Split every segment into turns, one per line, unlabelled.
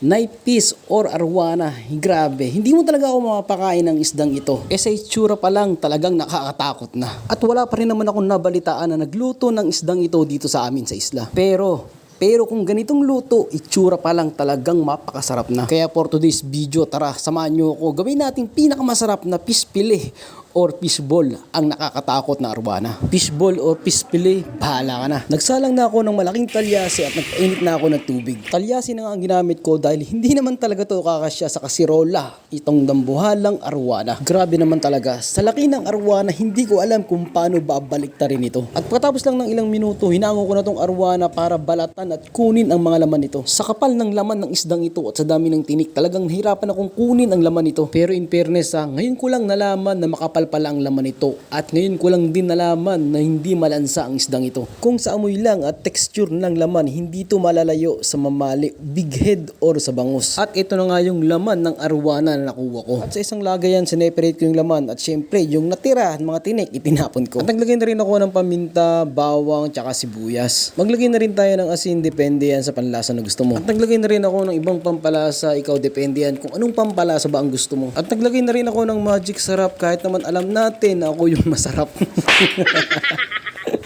night fish or arwana. Grabe, hindi mo talaga ako mapakain ng isdang ito. E sa itsura pa lang talagang nakakatakot na. At wala pa rin naman akong nabalitaan na nagluto ng isdang ito dito sa amin sa isla. Pero pero kung ganitong luto, itsura pa lang talagang mapakasarap na. Kaya for today's video, tara, samahan nyo ako. Gawin natin pinakamasarap na fillet or fish ball ang nakakatakot na arwana. Fish ball or fish fillet, bahala ka na. Nagsalang na ako ng malaking talyasi at nagpainit na ako ng tubig. Talyasi na nga ang ginamit ko dahil hindi naman talaga to kakasya sa kasirola. Itong dambuhalang arwana. Grabe naman talaga. Sa laki ng arwana, hindi ko alam kung paano babalik ta rin ito. At pagkatapos lang ng ilang minuto, hinango ko na tong arwana para balatan at kunin ang mga laman nito. Sa kapal ng laman ng isdang ito at sa dami ng tinik, talagang nahirapan akong kunin ang laman nito. Pero in fairness ha, ngayon ko lang nalaman na makapal pala ang laman nito. At ngayon ko lang din nalaman na hindi malansa ang isdang ito. Kung sa amoy lang at texture ng laman, hindi ito malalayo sa mamali, big head or sa bangus. At ito na nga yung laman ng arwana na nakuha ko. At sa isang lagayan, sineperate ko yung laman at syempre yung natira, mga tinik, itinapon ko. At naglagay na rin ako ng paminta, bawang, tsaka sibuyas. Maglagay na rin tayo ng asin, depende yan sa panlasa na gusto mo. At naglagay na rin ako ng ibang pampalasa, ikaw depende yan kung anong pampalasa ba ang gusto mo. At naglagay na rin ako ng magic sarap kahit naman alam natin na ako yung masarap.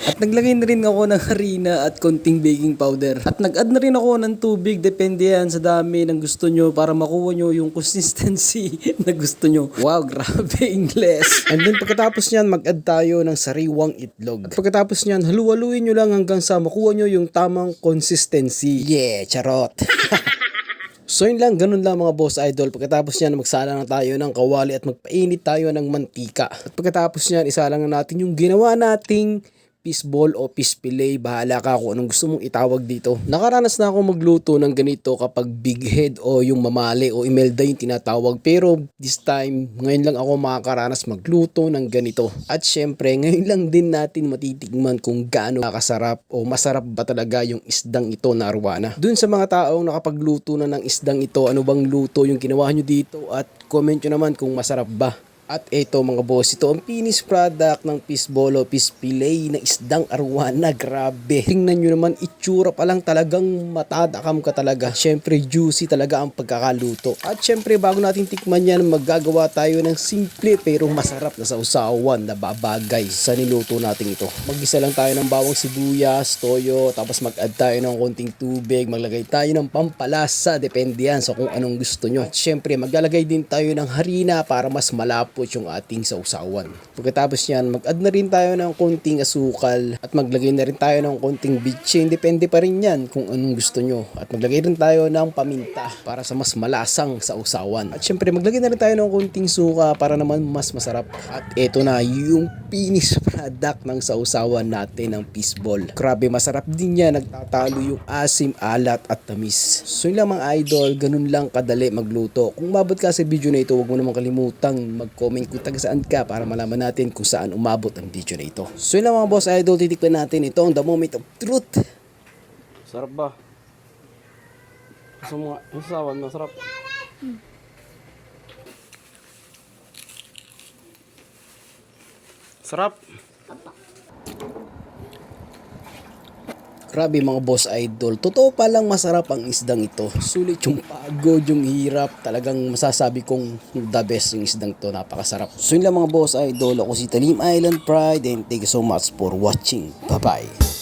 At naglagay na rin ako ng harina at konting baking powder. At nag-add na rin ako ng tubig, depende yan sa dami ng gusto nyo para makuha nyo yung consistency na gusto nyo. Wow, grabe Ingles. And then pagkatapos nyan, mag-add tayo ng sariwang itlog. At pagkatapos nyan, halu-haluin nyo lang hanggang sa makuha nyo yung tamang consistency. Yeah, charot. So yun lang, ganun lang mga boss idol. Pagkatapos niyan, magsala na tayo ng kawali at magpainit tayo ng mantika. At pagkatapos niyan, isalang na natin yung ginawa nating fish ball o fish fillet. Bahala ka kung anong gusto mong itawag dito. Nakaranas na ako magluto ng ganito kapag big head o yung mamali o imelda yung tinatawag. Pero this time, ngayon lang ako makakaranas magluto ng ganito. At syempre, ngayon lang din natin matitigman kung gaano kasarap o masarap ba talaga yung isdang ito na arwana. Dun sa mga taong nakapagluto na ng isdang ito, ano bang luto yung ginawa nyo dito at comment nyo naman kung masarap ba. At ito mga boss, ito ang finished product ng fish bolo, fish fillet na isdang arwana. Grabe. Tingnan nyo naman, itsura pa lang talagang matadakam ka talaga. Siyempre, juicy talaga ang pagkakaluto. At siyempre, bago natin tikman yan, maggagawa tayo ng simple pero masarap na sausawan na babagay sa niluto natin ito. Magisa lang tayo ng bawang sibuyas, toyo, tapos mag-add tayo ng konting tubig, maglagay tayo ng pampalasa, depende yan sa kung anong gusto nyo. At siyempre, maglalagay din tayo ng harina para mas malapot yung ating sausawan. Pagkatapos yan, mag-add na rin tayo ng konting asukal at maglagay na rin tayo ng konting bitchin. Depende pa rin yan kung anong gusto nyo. At maglagay rin tayo ng paminta para sa mas malasang sausawan. At syempre, maglagay na rin tayo ng konting suka para naman mas masarap. At eto na yung finished product ng sausawan natin ng fish ball. Grabe, masarap din yan. Nagtatalo yung asim, alat at tamis. So yun lang mga idol, ganun lang kadali magluto. Kung umabot ka sa video na ito, huwag mo naman kalimutang mag-comment kung taga saan ka para malaman natin kung saan umabot ang video na ito. So yun lang mga boss idol, titikpan natin ito ang the moment of truth.
Sarap ba? Gusto mo nga, yung sawan, Sarap.
Grabe mga boss idol. Totoo pa lang masarap ang isdang ito. Sulit yung pagod, yung hirap. Talagang masasabi kong the best yung isdang to. Napakasarap. So yun lang mga boss idol. Ako si Talim Island Pride and thank you so much for watching. Bye bye.